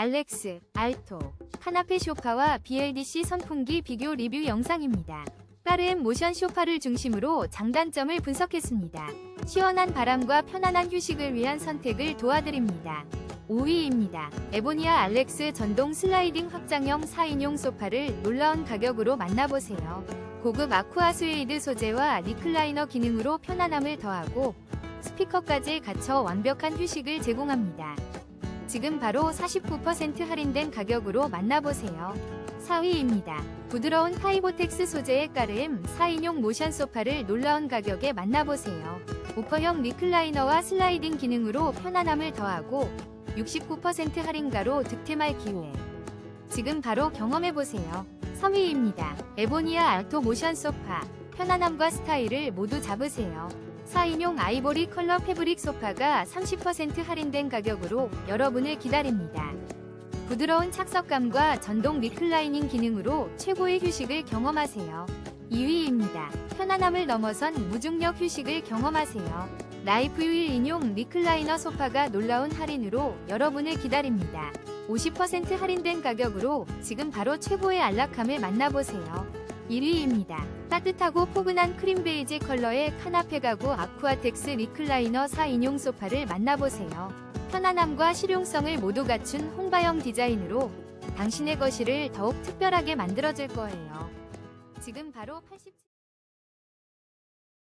알렉스, 알토, 카나페 쇼파와 BLDC 선풍기 비교 리뷰 영상입니다. 까르엠 모션 쇼파를 중심으로 장단점을 분석했습니다. 시원한 바람과 편안한 휴식을 위한 선택을 도와드립니다. 5위입니다. 에보니아 알렉스 전동 슬라이딩 확장형 4인용 소파를 놀라운 가격으로 만나보세요. 고급 아쿠아 스웨이드 소재와 리클라이너 기능으로 편안함을 더하고 스피커까지 갖춰 완벽한 휴식을 제공합니다. 지금 바로 49% 할인된 가격으로 만나보세요. 4위입니다. 부드러운 파이보텍스 소재의 까르엠 4인용 모션 소파를 놀라운 가격에 만나보세요. 오퍼형 리클라이너와 슬라이딩 기능으로 편안함을 더하고 69% 할인가로 득템할 기회. 지금 바로 경험해보세요. 3위입니다. 에보니아 알토 모션 소파. 편안함과 스타일을 모두 잡으세요. 4인용 아이보리 컬러 패브릭 소파가 30% 할인된 가격으로 여러분을 기다립니다. 부드러운 착석감과 전동 리클라이닝 기능으로 최고의 휴식을 경험하세요. 2위입니다. 편안함을 넘어선 무중력 휴식을 경험하세요. 라이프 휠 인용 리클라이너 소파가 놀라운 할인으로 여러분을 기다립니다. 50% 할인된 가격으로 지금 바로 최고의 안락함을 만나보세요. 1위입니다. 따뜻하고 포근한 크림 베이지 컬러의 카나페 가구 아쿠아텍스 리클라이너 4인용 소파를 만나보세요. 편안함과 실용성을 모두 갖춘 홍바형 디자인으로 당신의 거실을 더욱 특별하게 만들어줄 거예요. 지금 바로 87...